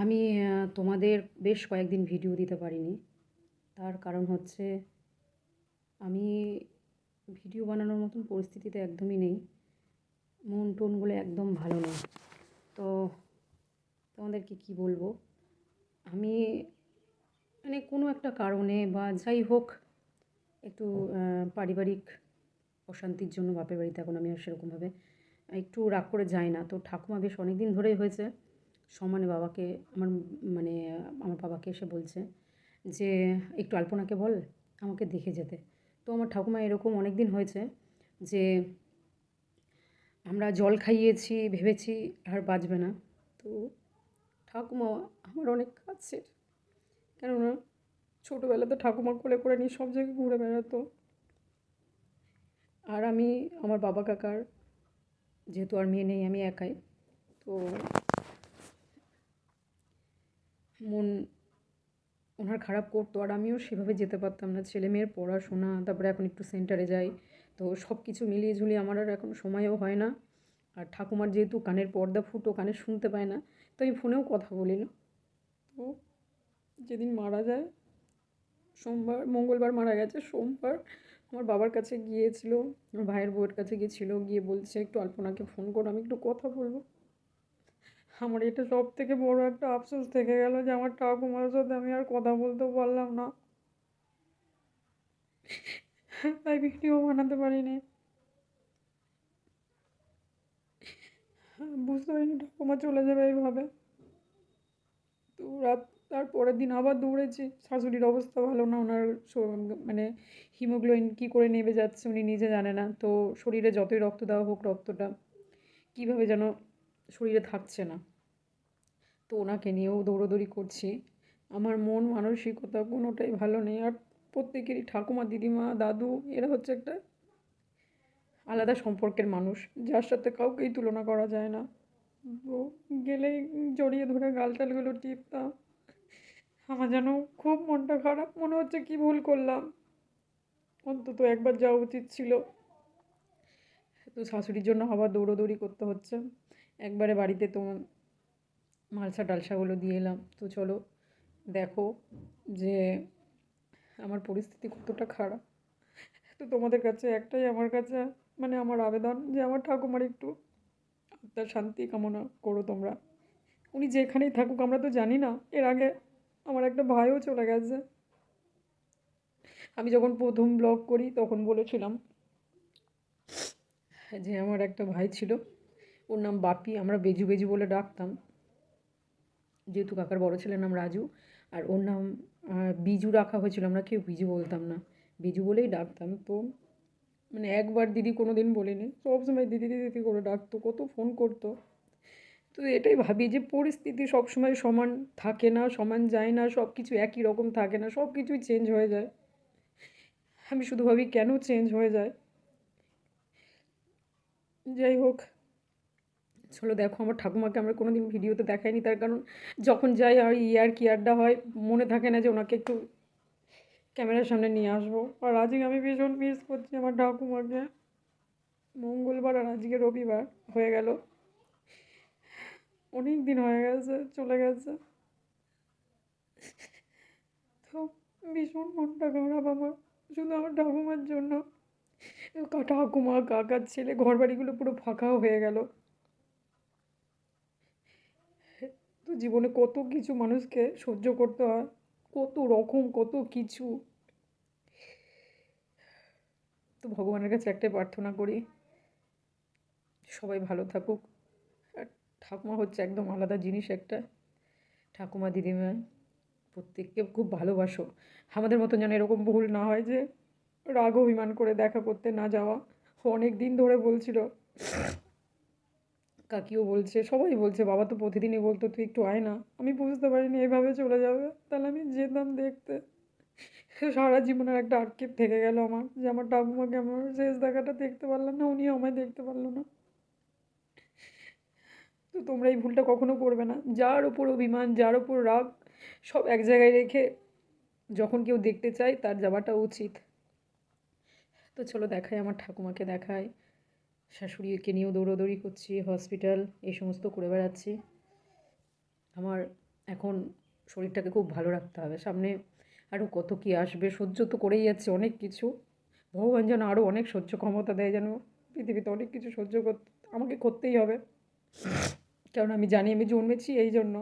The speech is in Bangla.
আমি তোমাদের বেশ কয়েকদিন ভিডিও দিতে পারিনি। তার কারণ হচ্ছে, আমি ভিডিও বানানোর মতন পরিস্থিতিতে একদমই নেই। মন টনগুলো একদম ভালো নয় তো তোমাদেরকে কি বলব? আমি মানে কোনো একটা কারণে বা যাই হোক, একটু পারিবারিক অশান্তির জন্য বাপের বাড়িতে এখন আমি আর সেরকমভাবে একটু রাগ করে যাই না। তো ঠাকুমা বেশ অনেক দিন ধরেই হয়েছে। সমানে বাবাকে, আমার মানে আমার বাবাকে এসে বলছে যে, একটু আলপনাকে বল, আমাকে দেখে যেতে। তো আমার ঠাকুমা এরকম অনেক দিন হয়েছে যে, আমরা জল খাইয়েছি, ভেবেছি আর বাঁচবে না। তো ঠাকুমা আমার অনেক কাছের কেননা ছোটোবেলাতে ঠাকুমা কোলে করে নিয়ে সব জায়গায় ঘুরে বেড়াতো। আর আমি, আমার বাবা কাকার, যেহেতু আর মেয়ে নেই, আমি একাই। তো মন ওনার খারাপ করতো আর আমিও সেভাবে যেতে পারতাম না। ছেলে মেয়ের পড়াশোনা, তারপরে এখন একটু সেন্টারে যাই। তো সব কিছু মিলিয়ে ঝুলিয়ে আমার আর এখন সময়ও হয় না। আর ঠাকুমার যেহেতু কানের পর্দা ফুটো, কানে শুনতে পায় না, তো আমি ফোনেও কথা বলি না। তো যেদিন মারা যায়, সোমবার, মঙ্গলবার মারা গেছে, সোমবার আমার বাবার কাছে গিয়েছিল, আমার ভাইয়ের বউয়ের কাছে গিয়েছিল, গিয়ে বলছে, একটু আলপনাকে ফোন করো, আমি একটু কথা বলব। আমার এটা সব থেকে বড় একটা আফসোস থেকে গেল যে আমার ঠাকুমার সাথে আমি আর কথা বলতে পারলাম না। তাই ভিডিও বানাতে পারিনি। বুঝতে পারিনি ঠাকুমা চলে যাবে এইভাবে। তো রাত তার পরের দিন আবার দৌড়েছি। শাশুড়ির অবস্থা ভালো না, ওনার মানে হিমোগ্লোবিন কী করে নেমে যাচ্ছে উনি নিজে জানে না। তো শরীরে যতই রক্ত দেওয়া হোক রক্তটা, কীভাবে যেন শরীরে থাকছে না। তো ওনাকে নিয়েও দৌড়োদৌড়ি করছি। আমার মন মানসিকতা কোনোটাই ভালো নেই। আর প্রত্যেকেরই ঠাকুমা, দিদিমা, দাদু, এরা হচ্ছে একটা আলাদা সম্পর্কের মানুষ। যার সাথে কাউকেই তুলনা করা যায় না। তো গেলেই জড়িয়ে ধরে গাল টালগুলো টিপতাম। আমার যেন খুব মনটা খারাপ। মনে হচ্ছে কি ভুল করলাম। অন্তত একবার যাওয়া উচিত ছিল। তো শাশুড়ির জন্য আবার দৌড়োদৌড়ি করতে হচ্ছে। একবারে বাড়িতে তোমার মালসা টালসাগুলো দিয়ে এলাম। তো চলো দেখো যে আমার পরিস্থিতি কতটা খারাপ। তো তোমাদের কাছে একটাই আমার কাছে মানে আমার আবেদন যে আমার ঠাকুমার একটু আত্মার শান্তি কামনা করো তোমরা। উনি যেখানেই থাকুক, আমরা তো জানি না, এর আগে আমার একটা ভাইও চলে গেছে। আমি যখন প্রথম ব্লগ করি, তখন বলেছিলাম যে আমার একটা ভাই ছিল ওর নাম বাপি, আমরা বেজু বেজু বলে ডাকতাম। যেহেতু কাকার বড় ছেলের নাম রাজু, আর ওর নাম বিজু রাখা হয়েছিল, আমরা কেউ বিজু বলতাম না। বিজু বলেই ডাকতাম। তো মানে একবার দিদি কোনো দিন বলিনি। সবসময় দিদি দিদি করে ডাকতো, কত ফোন করতো। তো এটাই ভাবি যে পরিস্থিতি সবসময় সমান থাকে না, সমান যায় না সব কিছু একই রকম থাকে না সব কিছুই চেঞ্জ হয়ে যায়। আমি শুধু ভাবি কেন চেঞ্জ হয়ে যায়? যাই হোক চলো দেখো, আমার ঠাকুমাকে আমরা কোনো দিন ভিডিওতে দেখাইনি, তার কারণ যখন যাই আর ইয়ার কি আড্ডা হয়, মনে থাকে না যে ওনাকে একটু ক্যামেরার সামনে নিয়ে আসব। আর আজকে আমি ভীষণ মিস করছি আমার ঠাকুমাকে। মঙ্গলবার আর আজকে রবিবার হয়ে গেল। অনেক দিন হয়ে গেছে, চলে গেছে। তো ভীষণ মনটা খারাপ আমার, শুধু আমার ঠাকুমার জন্য। ঠাকুমা, কাকার ছেলে ঘর বাড়িগুলো পুরো ফাঁকাও হয়ে গেল। তো জীবনে কত কিছু মানুষকে সহ্য করতে হয়, কত রকম, কত কিছু। তো ভগবানের কাছে একটাই প্রার্থনা করি, সবাই ভালো থাকুক। আর ঠাকুমা হচ্ছে একদম আলাদা জিনিস একটা। ঠাকুমা দিদিমা প্রত্যেককে খুব ভালোবাসো। আমাদের মতন যেন এরকম ভুল না হয় যে রাগ অভিমান করে দেখা করতে না যাওয়া। অনেক দিন ধরে বলছিল কাকিও বলছে, সবাই বলছে, বাবা তো প্রতিদিনই বলতো, তুই একটু আয় না। আমি বুঝতে পারিনি এভাবে চলে যাবে। তাহলে আমি যেতাম দেখতে। সারা জীবনের একটা আক্ষেপ থেকে গেল আমার, যে আমার ঠাকুমাকে আমার শেষ দেখাটা দেখতে পারলাম না উনি আমায় দেখতে পারল না। তো তোমরা এই ভুলটা কখনো করবে না। যার ওপর অভিমান, যার ওপর রাগ, সব এক জায়গায় রেখে যখন কেউ দেখতে চায়, তার যাওয়াটা উচিত। তো চলো দেখাই, আমার ঠাকুমাকে দেখাই। শাশুড়িকে নিয়েও দৌড়োদৌড়ি করছি, হসপিটাল, এই সমস্ত করে বেড়াচ্ছি। আমার এখন শরীরটাকে খুব ভালো রাখতে হবে। সামনে আরও কত কী আসবে, সহ্য তো করেই যাচ্ছে অনেক কিছু। ভগবান যেন আরও অনেক সহ্য ক্ষমতা দেয়, যেন পৃথিবীতে অনেক কিছু সহ্য করতে, আমাকে করতেই হবে। কারণ আমি জানি আমি জন্মেছি এই জন্য।